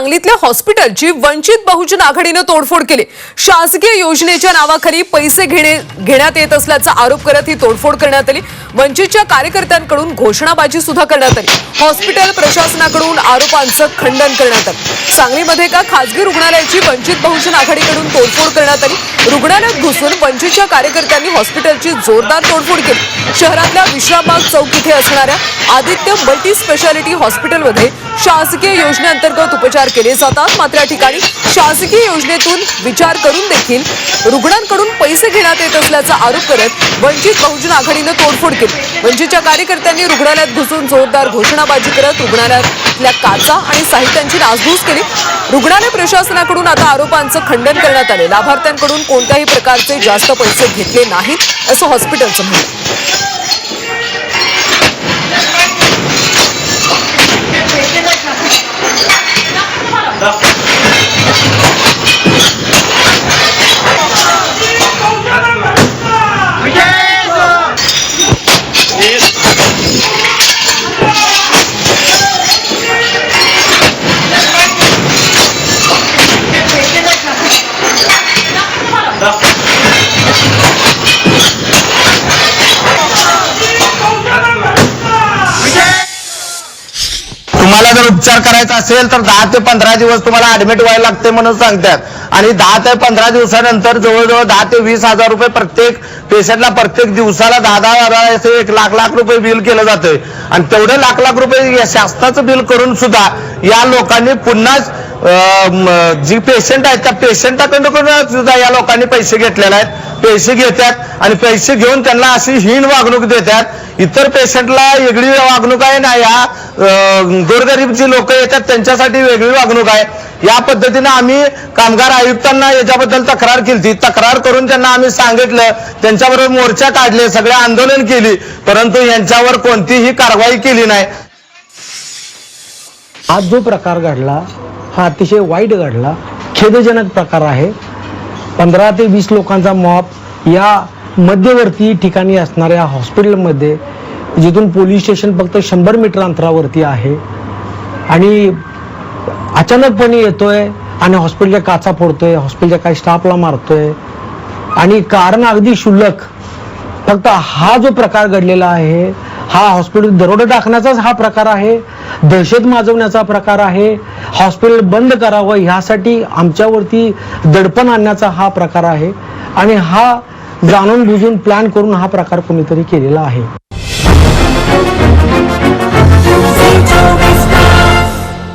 सांगलीतल्या हॉस्पिटलची वंचित बहुजन आघाडीनं तोडफोड केली. शासकीय योजनेच्या नावाखाली पैसे घेणे घेण्यात येत असल्याचा आरोप करत ही तोडफोड करण्यात आली. वंचितच्या कार्यकर्त्यांकडून घोषणाबाजी सुद्धा करण्यात आली. हॉस्पिटल प्रशासनाकडून आरोपांचं खंडन करण्यात आलं. सांगलीमध्ये एका खासगी रुग्णालयाची वंचित बहुजन आघाडीकडून तोडफोड करण्यात आली. रुग्णालयात घुसून वंचितच्या कार्यकर्त्यांनी हॉस्पिटलची जोरदार तोडफोड केली. शहरातल्या विश्रामबाग चौक इथे असणाऱ्या आदित्य मल्टी स्पेशालिटी हॉस्पिटलमध्ये शासकीय योजनेअंतर्गत उपचार केले जातात. मात्र या ठिकाणी शासकीय योजनेतून विचार करून देखील रुग्णांकडून पैसे घेण्यात येत असल्याचा आरोप करत वंचित बहुजन आघाडीनं तोडफोड केली. वंचितच्या कार्यकर्त्यांनी रुग्णालयात घुसून जोरदार घोषणाबाजी करत रुग्णालयातल्या काचा आणि साहित्यांची नासधूस केली. रुग्णालय प्रशासनाकडून आता आरोपांचं खंडन करण्यात आले. लाभार्थ्यांकडून कोणत्याही प्रकारचे जास्त पैसे घेतले नाहीत असं हॉस्पिटलचं म्हणणं तुम्हाला जर उपचार करायचा असेल तर दहा ते पंधरा दिवस तुम्हाला ऍडमिट व्हायला लागते म्हणून सांगतात. आणि दहा ते पंधरा दिवसानंतर जवळजवळ दहा ते वीस हजार रुपये प्रत्येक पेशंटला प्रत्येक दिवसाला दहा दहा हजार एक लाख लाख रुपये बिल केलं जातंय. आणि तेवढे लाख लाख रुपये या शासनाचं बिल करून सुद्धा या लोकांनी पुन्हा जी पेशंट आहेत त्या पेशंटाकडून सुद्धा या लोकांनी पैसे घेतलेले आहेत. पैसे घेतात आणि पैसे घेऊन त्यांना अशी हीन वागणूक देतात. इतर पेशंटला वेगळी वागणूक आहे ना या गोरगरीब जी लोक येतात त्यांच्यासाठी वेगळी वागणूक आहे. या पद्धतीनं आम्ही कामगार आयुक्तांना याच्याबद्दल तक्रार केली तक्रार करून त्यांना आम्ही सांगितलं. त्यांच्याबरोबर मोर्चा काढले सगळे आंदोलन केली. परंतु यांच्यावर कोणतीही कारवाई केली नाही. आज जो प्रकार घडला हा अतिशय वाईट घडला. खेदजनक प्रकार आहे. पंधरा ते वीस लोकांचा मॉप या मध्यवर्ती ठिकाणी असणाऱ्या हॉस्पिटलमध्ये जिथून पोलीस स्टेशन फक्त शंभर मीटर अंतरावरती आहे. आणि अचानकपणे येतोय आणि हॉस्पिटलच्या काचा फोडतोय हॉस्पिटलच्या काही स्टाफला मारतोय. आणि कारण अगदी शुल्लक फक्त हा जो प्रकार घडलेला आहे हा हॉस्पिटल दरोडा टाकण्याचाच हा प्रकार आहे दहशत माजवण्याचा प्रकार आहे हॉस्पिटल बंद करावं ह्यासाठी आमच्यावरती दडपण आणण्याचा हा प्रकार आहे. आणि हा जाणून बुजून प्लॅन करून हा प्रकार कोणीतरी केलेला आहे.